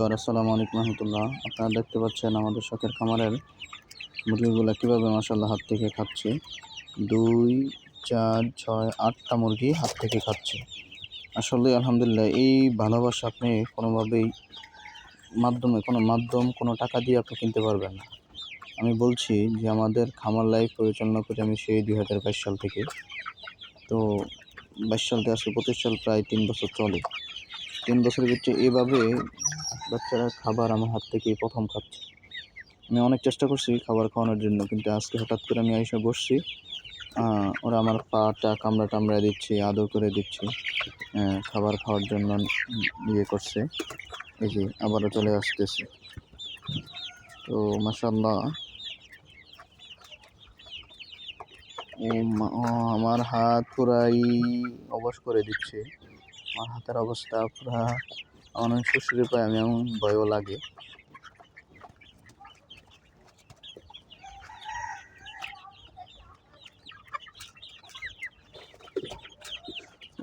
আসসালামু আলাইকুম রহমতুল্লাহ। আপনারা দেখতে পাচ্ছেন আমাদের শখের খামারের মুরগিগুলো কীভাবে মাসাল্লাহ হাত থেকে খাচ্ছে। দুই, চার, ছয়, আটটা মুরগি হাত থেকে খাচ্ছে। আসলে আলহামদুলিল্লাহ এই ভালোবাসা আপনি কোনোভাবেই মাধ্যমে, কোনো মাধ্যম, কোনো টাকা দিয়ে আপনি কিনতে পারবেন না। আমি বলছি যে আমাদের খামার লাইফ পরিচালনা করি আমি সেই দুই হাজার বাইশ সাল থেকে। তো বাইশ সাল থেকে আসলে পঁচিশ সাল প্রায় তিন বছর চলে। তিন বছরের ভিতরে এভাবে বাচ্চারা খাবার আমার হাত থেকেই প্রথম খাচ্ছে। আমি অনেক চেষ্টা করছি খাবার খাওয়ানোর জন্য, কিন্তু আজকে হঠাৎ করে আমি এসে বসছি ওরা আমার পাটা কামড়া টামড়া দিচ্ছে, আদর করে দিচ্ছে খাবার খাওয়ার জন্য ইয়ে করছে। এই যে আবারও চলে আসতেছে। তো মাসাল্লাহ আমার হাত পুরাই অবশ করে দিচ্ছে। আমার হাতের অবস্থা পুরা আমার অনেক শ্বশুরে পায় আমি এমন ভয়ও লাগে।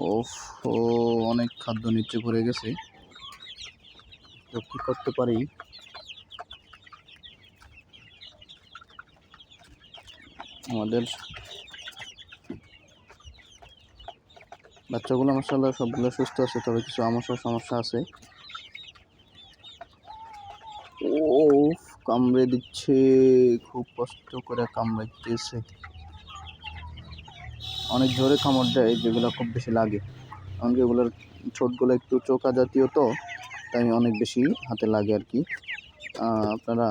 ও অনেক খাদ্য নিচে পড়ে গেছে। কি করতে পারি? আমাদের বাচ্চাগুলো মাসাল্লাহ সবগুলো সুস্থ আছে, তবে কিছু আমসা সমস্যা আছে। ও কামড়ে দিচ্ছে, খুব কষ্ট করে কামড়াইতেছে। অনেক জোরে কামড় দেয়, যেগুলো খুব বেশি লাগে। এমনকি এগুলোর ছোটগুলো একটু চোকা জাতীয় তো, তাই অনেক বেশি হাতে লাগে আর কি। আপনারা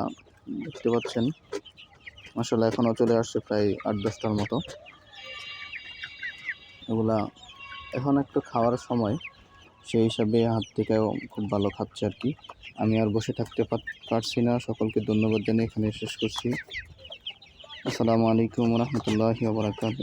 দেখতে পাচ্ছেন মাসাল্লাহ এখনও চলে আসছে প্রায় আট, দশটার মতো। এগুলা এখন একটু খাওয়ার সময়। সেই হিসাবে হাত থেকেও খুব ভালো খাচ্ছে আর কি। আমি আর বসে থাকতে পার- পারছি না। সকলকে ধন্যবাদ জানিয়ে এখানে শেষ করছি। আসসালামু আলাইকুম রহমতুল্লাহি ওবরাকাতুহ